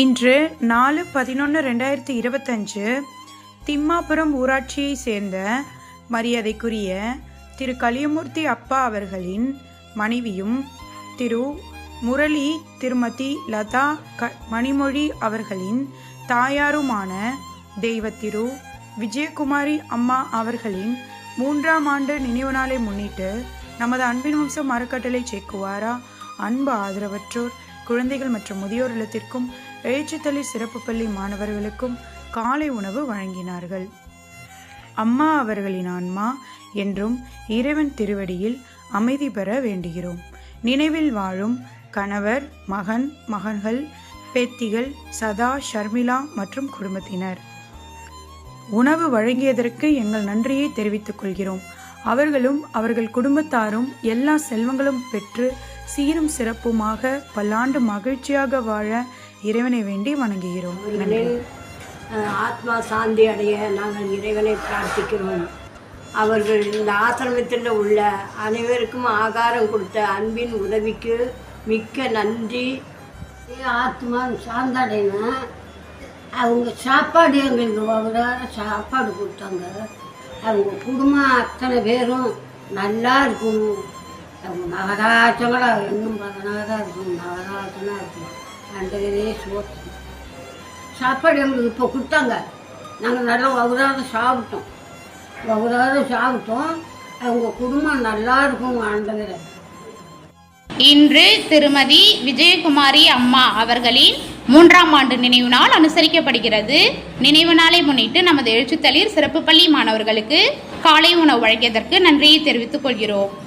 இன்று நாலு பதினொன்று ரெண்டாயிரத்தி இருபத்தஞ்சு திம்மாபுரம் ஊராட்சியை சேர்ந்த மரியாதைக்குரிய திரு கலியமூர்த்தி அப்பா அவர்களின் மனைவியும் திரு முரளி திருமதி லதா க மணிமொழி அவர்களின் தாயாருமான தெய்வத்திரு விஜயகுமாரி அம்மா அவர்களின் மூன்றாம் ஆண்டு நினைவு நாளை முன்னிட்டு நமது அன்பின் வம்சம் அறக்கட்டளை சேக்குவாரா அன்பு ஆதரவற்றோர். குழந்தைகள் மற்றும் முதியோர் இல்லத்திற்கும் எழுச்சித்தளி சிறப்பு பள்ளி மாணவர்களுக்கும் காலை உணவு வழங்கினார்கள். அம்மா அவர்களின் ஆன்மா என்றும் இறைவன் திருவடியில் அமைதி பெற வேண்டுகிறோம். நினைவில் வாழும் கணவர் மகன் மகன்கள் பேத்திகள் சதா ஷர்மிளா மற்றும் குடும்பத்தினர். உணவு வழங்கியதற்கு எங்கள் நன்றியை தெரிவித்துக் கொள்கிறோம். அவர்களும் அவர்கள் குடும்பத்தாரும் எல்லா செல்வங்களும் பெற்று சீரும் சிறப்புமாக பல்லாண்டு மகிழ்ச்சியாக வாழ இறைவனை வேண்டி வணங்குகிறோம். ஆத்மா சாந்தி அடைய நாங்கள் இறைவனை பிரார்த்திக்கிறோம். அவர்கள் இந்த ஆசிரமத்தில் உள்ள அனைவருக்கும் ஆகாரம் கொடுத்த அன்பின் உதவிக்கு மிக்க நன்றி. ஆத்மா சாந்தடையணும் அவங்க சாப்பாடு எங்களுக்கு வகுறார சாப்பாடு கொடுத்தாங்க. அவங்க குடும்பம் அத்தனை பேரும் நல்லா இருக்கணும். அவங்க நகராச்சங்களாக இன்னும் பதினாறாக இருக்கும். நகராச்சனாக இருக்கும். அண்டகரே சோத்து. சாப்பாடு எங்களுக்கு இப்போ கொடுத்தாங்க. நாங்கள் நல்லா வகுறார சாப்பிட்டோம். வகுறார சாப்பிட்டோம். அவங்க குடும்பம் நல்லா இருக்கும் ஆண்டவரை. இன்று திருமதி விஜயகுமாரி அம்மா அவர்களின் மூன்றாம் ஆண்டு நினைவு நாள் அனுசரிக்கப்படுகிறது. நினைவு நாளை முன்னிட்டு நமது எழுச்சித்தளிர் சிறப்பு பள்ளி மாணவர்களுக்கு காலை உணவு வழங்கியதற்கு நன்றியை தெரிவித்துக் கொள்கிறோம்.